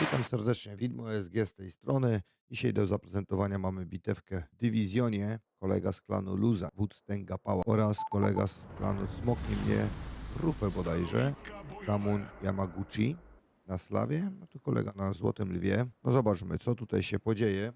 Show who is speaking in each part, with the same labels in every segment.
Speaker 1: Witam serdecznie, Widmo SG z tej strony. Dzisiaj do zaprezentowania mamy bitewkę w dywizjonie. Kolega z klanu Luza, wódz Tenga Pała oraz kolega z klanu Smoknie mnie, Rufę bodajże, Samun Yamaguchi na Slawie, no to kolega na Złotym Lwie. No zobaczmy, co tutaj się podzieje.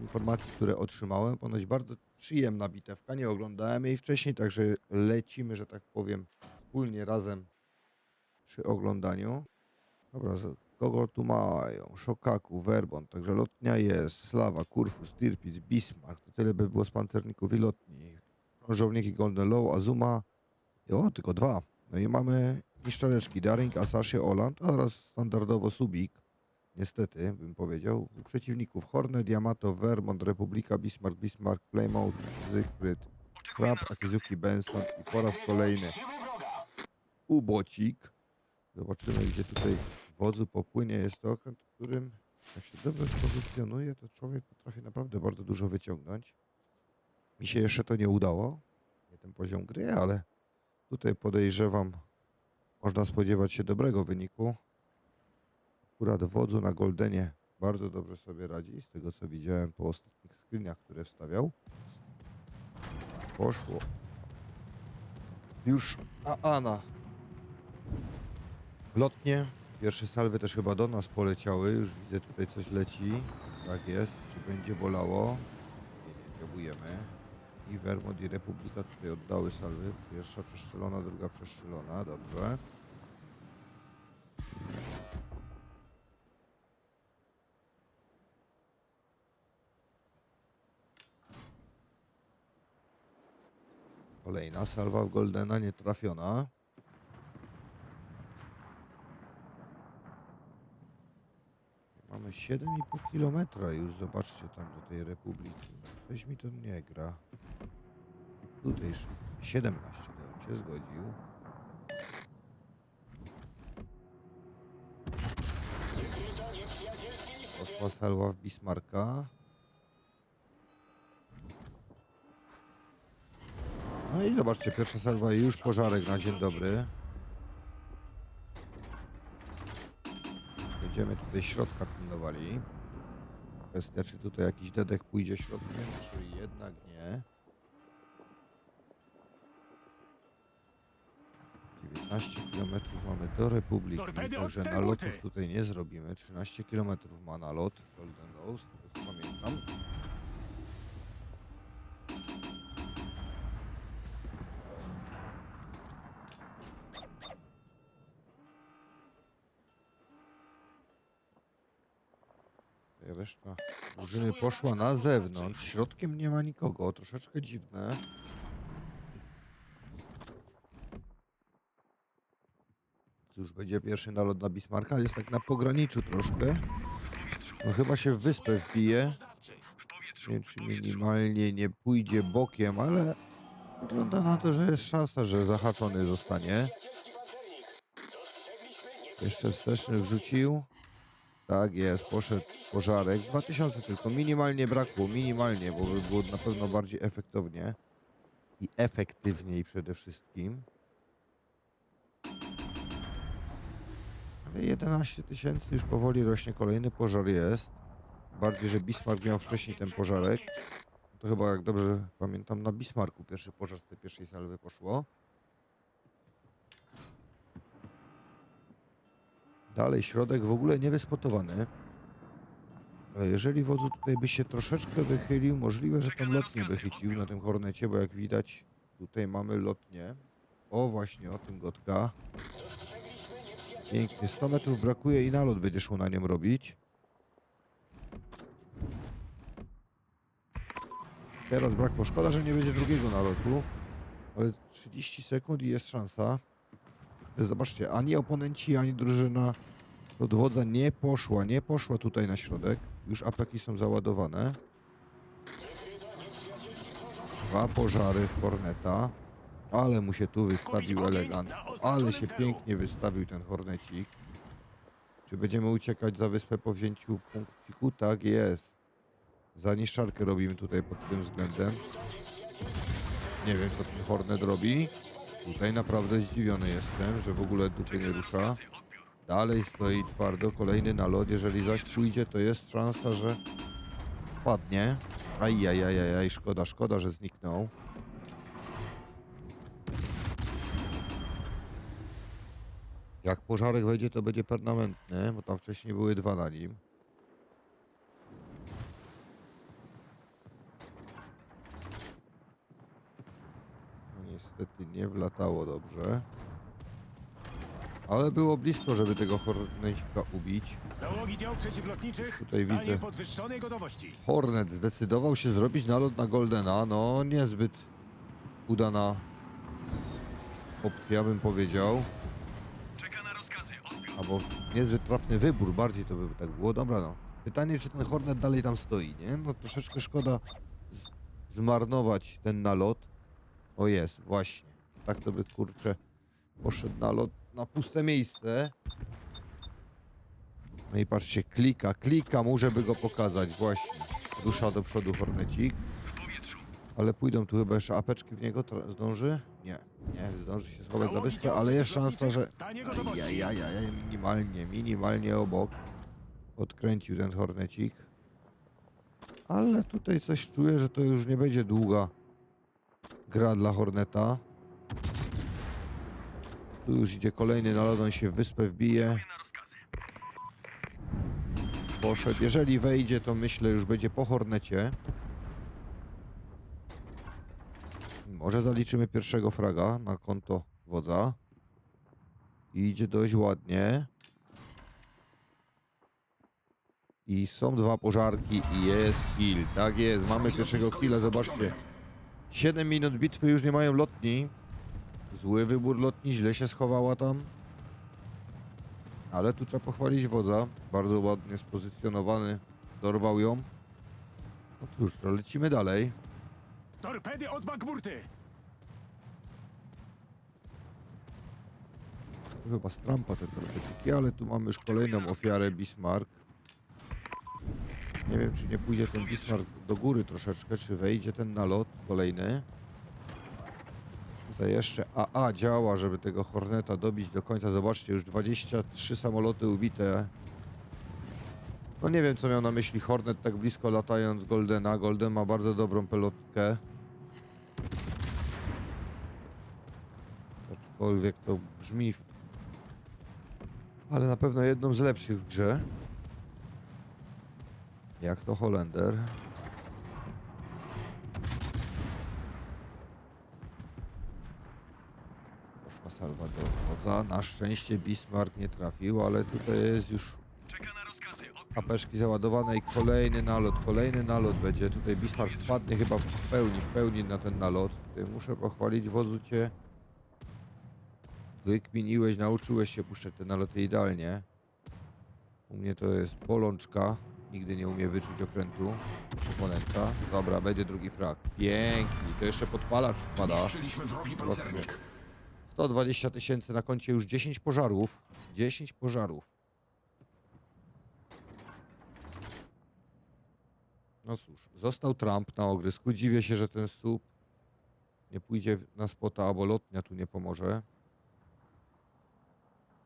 Speaker 1: Informacji, które otrzymałem, ponoć bardzo przyjemna bitewka, nie oglądałem jej wcześniej, także lecimy, że tak powiem, wspólnie razem przy oglądaniu. Dobra, kogo tu mają? Szokaku, Werbon, także lotnia jest, Slawa, Kurfus, Tirpitz, Bismarck, to tyle by było z pancerników i lotni. Krążowniki Golden Low, Azuma, o, tylko dwa. No i mamy niszczareczki Daring, Asasie, Oland oraz standardowo Subik. Niestety, bym powiedział. U przeciwników Hornet, Yamato, Vermont, Republika, Bismarck, Bismarck, Plymouth, Zygfryd, Krab, Akizuki, Benson i po raz kolejny ubocik. Zobaczymy, gdzie tutaj wodzu popłynie. Jest to okręt, którym jak się dobrze spozycjonuje, to człowiek potrafi naprawdę bardzo dużo wyciągnąć. Mi się jeszcze to nie udało. Nie ten poziom gry, ale tutaj podejrzewam, można spodziewać się dobrego wyniku. Akurat wodzu na Goldenie bardzo dobrze sobie radzi, z tego co widziałem po ostatnich screenach, które wstawiał. Poszło. Już a Ana Lotnie. Pierwsze salwy też chyba do nas poleciały. Już widzę tutaj coś leci. Tak jest. Czy będzie bolało? Nie, nie, próbujemy. I Vermont i Republika tutaj oddały salwy. Pierwsza przeszczelona, druga przeszczelona. Dobrze. Kolejna salwa w Goldena nie Mamy 7,5 kilometra już, zobaczcie tam do tej Republiki. Coś mi to nie gra. Tutaj sz- 17, to bym się zgodził. Poszła salwa w Bismarka. No i zobaczcie, pierwsza salwa i już pożarek na dzień dobry. Będziemy tutaj środka pilnowali. Kwestia, czy tutaj jakiś dedek pójdzie środkiem, czy jednak nie. 19 km mamy do Republiki,
Speaker 2: Torpedy
Speaker 1: także nalotów tutaj nie zrobimy. 13 km ma nalot Golden Rose, to pamiętam. Tutaj Reszta drużyny poszła na zewnątrz. Środkiem nie ma nikogo. Troszeczkę dziwne. Cóż, będzie pierwszy nalot na Bismarcka. Jest tak na pograniczu troszkę. No chyba się w wyspę wbije. Nie wiem, czy minimalnie nie pójdzie bokiem, ale wygląda na to, że jest szansa, że zahaczony zostanie. Jeszcze wsteczny wrzucił. Tak jest, poszedł pożarek. 2000 tylko, minimalnie brakło, minimalnie, bo by było na pewno bardziej efektownie. I efektywniej przede wszystkim. Ale 11 tysięcy już powoli rośnie, kolejny pożar jest. Bardziej, że Bismarck miał wcześniej ten pożarek. To chyba, jak dobrze pamiętam, na Bismarcku pierwszy pożar z tej pierwszej salwy poszło. Dalej środek w ogóle niewyspotowany. Ale jeżeli wodzu tutaj by się troszeczkę wychylił, możliwe, że tą lotnię by chycił na tym hornecie, bo jak widać tutaj mamy lotnię. O właśnie, o tym gotka. Pięknie, 100 metrów brakuje i nalot będzie szło na nią robić. Teraz brakło. Szkoda, że nie będzie drugiego nalotu. Ale 30 sekund i jest szansa. Zobaczcie, ani oponenci, ani drużyna od wodza nie poszła, nie poszła tutaj na środek. Już apeki są załadowane. Dwa pożary w Horneta. Ale mu się tu wystawił elegancko. Ale się pięknie wystawił ten Hornecik. Czy będziemy uciekać za wyspę po wzięciu punkciku? Tak jest. Za niszczarkę robimy tutaj pod tym względem. Nie wiem, co ten Hornet robi. Tutaj naprawdę zdziwiony jestem, że w ogóle dupy nie rusza. Dalej stoi twardo, kolejny nalot. Jeżeli zaś pójdzie, to jest szansa, że spadnie. Ajajajajaj, szkoda, szkoda, że zniknął. Jak pożarek wejdzie, to będzie permanentny, bo tam wcześniej były dwa na nim. No niestety nie wlatało dobrze. Ale było blisko, żeby tego Hornetika ubić.
Speaker 2: Załogi dział przeciwlotniczych
Speaker 1: Tutaj widzę.
Speaker 2: podwyższonej gotowości.
Speaker 1: Hornet zdecydował się zrobić nalot na Goldena. No, niezbyt udana opcja, bym powiedział.
Speaker 2: Czeka na rozkazy.
Speaker 1: Albo niezbyt trafny wybór, bardziej to by tak było. Dobra, no. Pytanie, czy ten Hornet dalej tam stoi, nie? No troszeczkę szkoda z- zmarnować ten nalot. O jest, właśnie. Tak to by, kurczę, poszedł nalot na puste miejsce. No i patrzcie, klika, klika mu, żeby go pokazać, właśnie. Rusza do przodu Hornecik. Ale pójdą tu chyba jeszcze apeczki w niego, zdąży? Nie, nie, zdąży się schować za wyspę, ale jest szansa, że... Ajajajaj, minimalnie, minimalnie obok. Odkręcił ten Hornecik. Ale tutaj coś czuję, że to już nie będzie długa gra dla Horneta. Tu już idzie kolejny nalot, on się w wyspę wbije. Poszedł. Jeżeli wejdzie, to myślę już będzie po Hornecie. Może zaliczymy pierwszego fraga na konto wodza. Idzie dość ładnie. I są dwa pożarki i jest kill. Tak jest, mamy pierwszego killa, zobaczcie. 7 minut bitwy już nie mają lotni. Zły wybór lotni, źle się schowała tam. Ale tu trzeba pochwalić wodza. Bardzo ładnie spozycjonowany. Dorwał ją. No cóż, to lecimy dalej.
Speaker 2: Torpedy od Bakburty.
Speaker 1: To Chyba z Trumpa te torpedyki, ale tu mamy już kolejną ofiarę Bismarck. Nie wiem, czy nie pójdzie ten Bismarck do góry troszeczkę, czy wejdzie ten nalot kolejny. Tutaj jeszcze AA działa, żeby tego Horneta dobić do końca. Zobaczcie, już 23 samoloty ubite. No nie wiem, co miał na myśli Hornet tak blisko latając Goldena. Golden ma bardzo dobrą pelotkę. Aczkolwiek to brzmi ale na pewno jedną z lepszych w grze. Jak to Holender. Poszła salwa do Na szczęście Bismarck nie trafił, ale tutaj jest już
Speaker 2: Czeka na rozkazy.
Speaker 1: apeszki załadowane i kolejny nalot, kolejny nalot będzie. Tutaj Bismarck wpadnie chyba w pełni, w pełni na ten nalot. Tutaj muszę pochwalić wodzu cię. Wykminiłeś, nauczyłeś się puszczać te naloty idealnie. U mnie to jest bolączka. Nigdy nie umie wyczuć okrętu oponenta. Dobra, będzie drugi frak. Pięknie. To jeszcze podpalacz wpada.
Speaker 3: Zniszczyliśmy wrogi pancernik.
Speaker 1: 120 tysięcy na koncie, już 10 pożarów. 10 pożarów. No cóż, został Trump na ogrysku. Dziwię się, że ten słup nie pójdzie na spota, albo lotnia tu nie pomoże.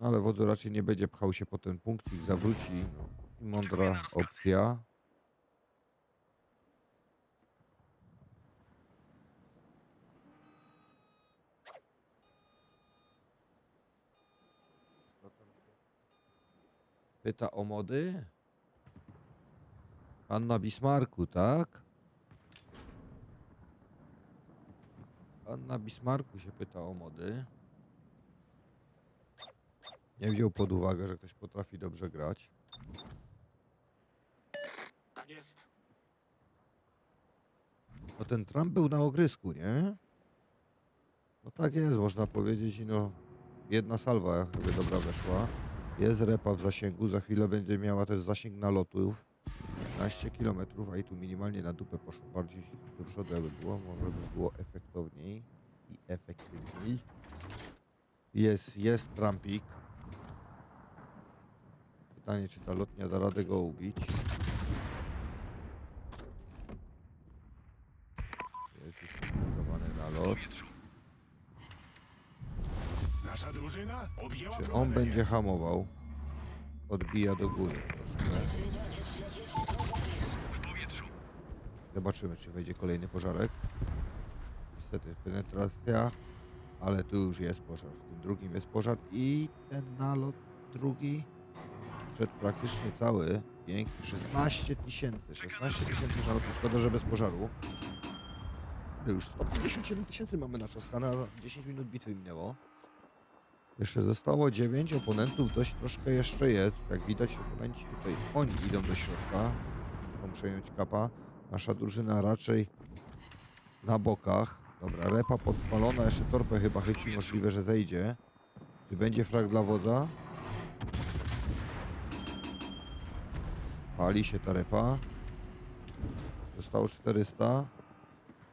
Speaker 1: Ale wodzu raczej nie będzie pchał się po ten punkcik, zawróci. No, i mądra opcja. Pyta o mody? Anna Bismarku, tak? Anna Bismarku się pyta o mody. Nie wziął pod uwagę, że ktoś potrafi dobrze grać.
Speaker 3: Tak jest.
Speaker 1: No ten Trump był na ogrysku, nie? No tak jest, można powiedzieć. No, jedna salwa jakby dobra weszła. Jest repa w zasięgu, za chwilę będzie miała też zasięg nalotów. 15 km, a i tu minimalnie na dupę poszło bardziej do przodu było, może by było efektowniej i efektywniej. Jest, jest Trumpik. Pytanie, czy ta lotnia da radę go ubić. Jest już przygotowany nalot.
Speaker 2: Drużyna objęła
Speaker 1: Czy on
Speaker 2: prowadzenie.
Speaker 1: będzie hamował? odbija do góry troszkę.
Speaker 2: W powietrzu.
Speaker 1: Zobaczymy, czy wejdzie kolejny pożarek. Niestety penetracja, ale tu już jest pożar. W tym drugim jest pożar i ten nalot drugi przed praktycznie cały. Piękny. 16 tysięcy. 16 tysięcy nalotu. Szkoda, że bez pożaru. To już 157 tysięcy mamy na czas. Na 10 minut bitwy minęło. Jeszcze zostało 9 oponentów. Dość troszkę jeszcze jest. Jak widać, oponenci tutaj, oni idą do środka. Chcą przejąć kapa. Nasza drużyna raczej na bokach. Dobra, repa podpalona, jeszcze torpę chyba chyci, możliwe, że zejdzie. Czy będzie frag dla wodza? Pali się ta repa. Zostało 400,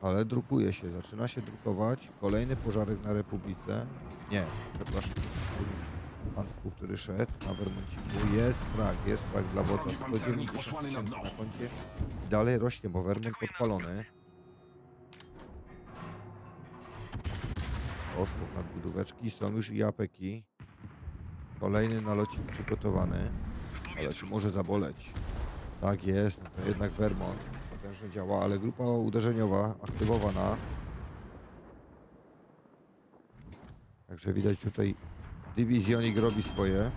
Speaker 1: ale drukuje się, zaczyna się drukować. Kolejny pożarek na Republice. Nie, przepraszam. Pansku, który szedł na Wermonciku. Jest frag, jest frag dla wodza.
Speaker 3: Wrogi pancernik
Speaker 1: 190
Speaker 3: posłany na
Speaker 1: tysięcy
Speaker 3: dno.
Speaker 1: na koncie. I dalej rośnie, bo
Speaker 2: na
Speaker 1: podpalony. Poszło w nadbudóweczki, są już i apeki. Kolejny nalocik przygotowany, ale tu może zaboleć. Tak jest, no to jednak Vermont potężnie działa, ale grupa uderzeniowa aktywowana. Także widać tutaj dywizjonik robi swoje.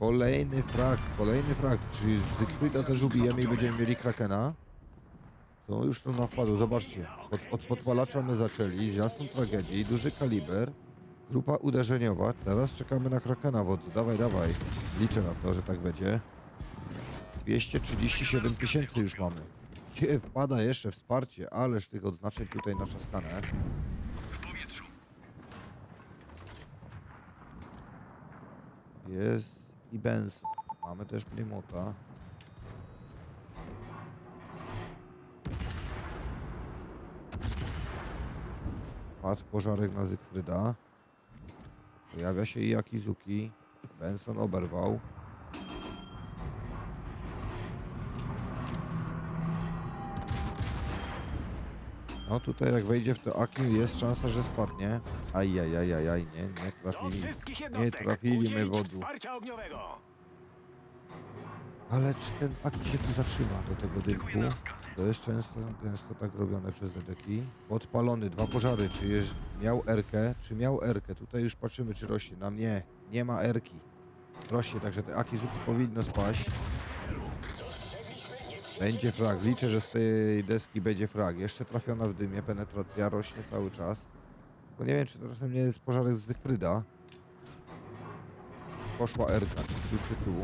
Speaker 1: Kolejny frag, kolejny frag. Czyli z Zygfrida też ubijemy i będziemy mieli Krakena. Są już tu na wpadu, zobaczcie. Od, od podpalacza my zaczęli, z jasną tragedii, duży kaliber, grupa uderzeniowa. Teraz czekamy na Krakena wodzy. Dawaj, dawaj. Liczę na to, że tak będzie. 237 tysięcy już mamy. Gdzie wpada jeszcze wsparcie, ależ tych odznaczeń tutaj na czaskanę.
Speaker 2: W powietrzu.
Speaker 1: Jest i Benson. Mamy też Plymouta. Padł pożarek na Zygfryda. Pojawia się i Akizuki. Benson oberwał. No tutaj jak wejdzie w to Akil jest szansa, że spadnie. Ajajajajaj, nie, nie trafili. Nie trafili
Speaker 2: ogniowego.
Speaker 1: Ale czy ten Aki się tu zatrzyma do tego dymku? To jest często, gęsto tak robione przez dedeki. Podpalony, dwa pożary, czy jeż miał erkę, czy miał erkę. Tutaj już patrzymy, czy rośnie. Na mnie nie ma erki. Rośnie, także te Akizuki powinno spaść. Będzie frag. Liczę, że z tej deski będzie frag. Jeszcze trafiona w dymie, penetracja rośnie cały czas. Bo nie wiem, czy to czasem nie jest pożarek z Wykryda. Poszła erka, czy tu, czy tu.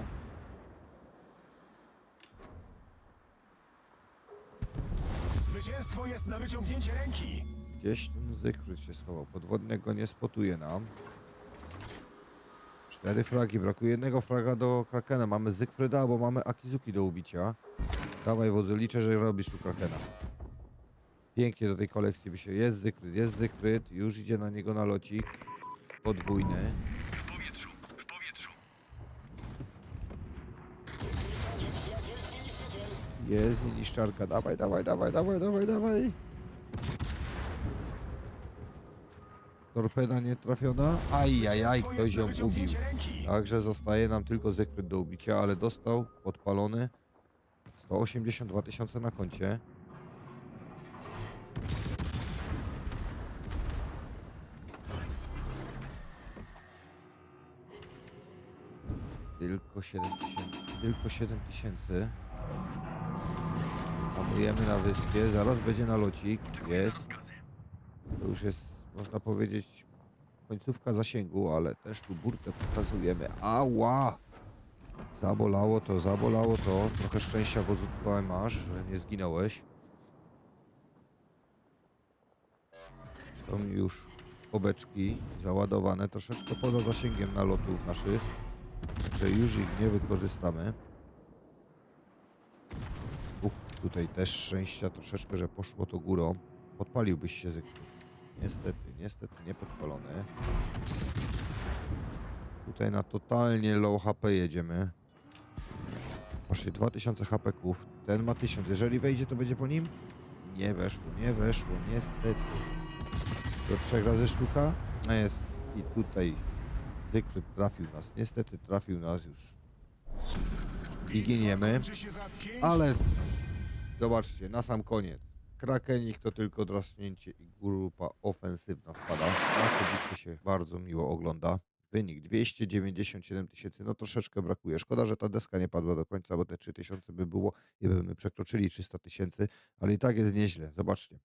Speaker 2: Zwycięstwo jest na wyciągnięcie ręki.
Speaker 1: Gdzieś ten Zygfryd się schował. Podwodnego nie spotuje nam. Cztery fragi. Brakuje jednego fraga do Krakena. Mamy Zygfryda, albo mamy Akizuki do ubicia. Dawaj wodzu, liczę, że robisz tu Krakena. Pięknie do tej kolekcji by się... Jest Zygfryd, jest Zygfryd. Już idzie na niego nalocik. Podwójny.
Speaker 2: W powietrzu. W powietrzu.
Speaker 1: Jest i niszczarka. Dawaj, dawaj, dawaj, dawaj, dawaj, dawaj. Torpeda nie trafiona. Ajajaj, ktoś ją ubił. Także zostaje nam tylko Zygfryd do ubicia, ale dostał podpalony 182 tysiące na koncie. Tylko 7 tysięcy. Tylko 7 tysięcy. Hamujemy na wyspie. Zaraz będzie na locik.
Speaker 2: Oczekuję na
Speaker 1: Jest. To już jest, można powiedzieć, końcówka zasięgu, ale też tu burtę pokazujemy. Ała! Zabolało to, zabolało to. Trochę szczęścia wodzu tutaj masz, że nie zginąłeś. Są już obeczki załadowane, troszeczkę poza zasięgiem nalotów naszych, że już ich nie wykorzystamy. Uch, tutaj też szczęścia troszeczkę, że poszło to górą. Podpaliłbyś się Zygmunt. Niestety, niestety nie podpalony. Tutaj na totalnie low HP jedziemy. Właśnie 2000 HP ków. Ten ma 1000. Jeżeli wejdzie, to będzie po nim? Nie weszło, nie weszło, niestety. Do trzech razy sztuka? No jest. I tutaj Zygfryd trafił nas. Niestety trafił nas już. I giniemy. Ale zobaczcie, na sam koniec. Krakenik to tylko draśnięcie i grupa ofensywna wpada. Na to się bardzo miło ogląda. Wynik 297 tysięcy, no troszeczkę brakuje. Szkoda, że ta deska nie padła do końca, bo te 3000 by było i byśmy przekroczyli 300 tysięcy, ale i tak jest nieźle. Zobaczcie.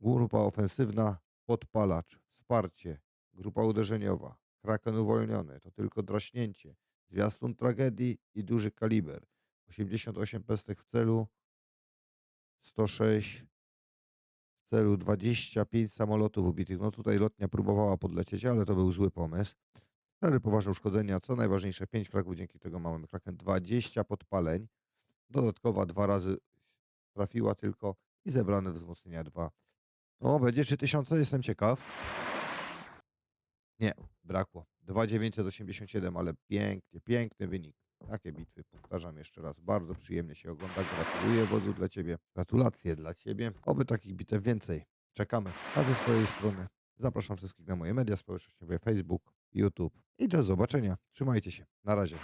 Speaker 1: Grupa ofensywna, podpalacz, wsparcie, grupa uderzeniowa, kraken uwolniony, to tylko draśnięcie, zwiastun tragedii i duży kaliber. 88 pestek w celu, 106 w celu, 25 samolotów ubitych. No tutaj lotnia próbowała podlecieć, ale to był zły pomysł. Cztery poważne uszkodzenia, co najważniejsze 5 fragów, dzięki tego mamy kraken 20 podpaleń. Dodatkowa dwa razy trafiła tylko i zebrane wzmocnienia 2. O, będzie 3000, jestem ciekaw. Nie, brakło. 2987, ale pięknie, piękny wynik. Takie bitwy, powtarzam jeszcze raz, bardzo przyjemnie się ogląda. Gratuluję wodzu dla Ciebie. Gratulacje dla Ciebie. Oby takich bitew więcej. Czekamy. A ze swojej strony zapraszam wszystkich na moje media społecznościowe, Facebook, YouTube i do zobaczenia. Trzymajcie się. Na razie.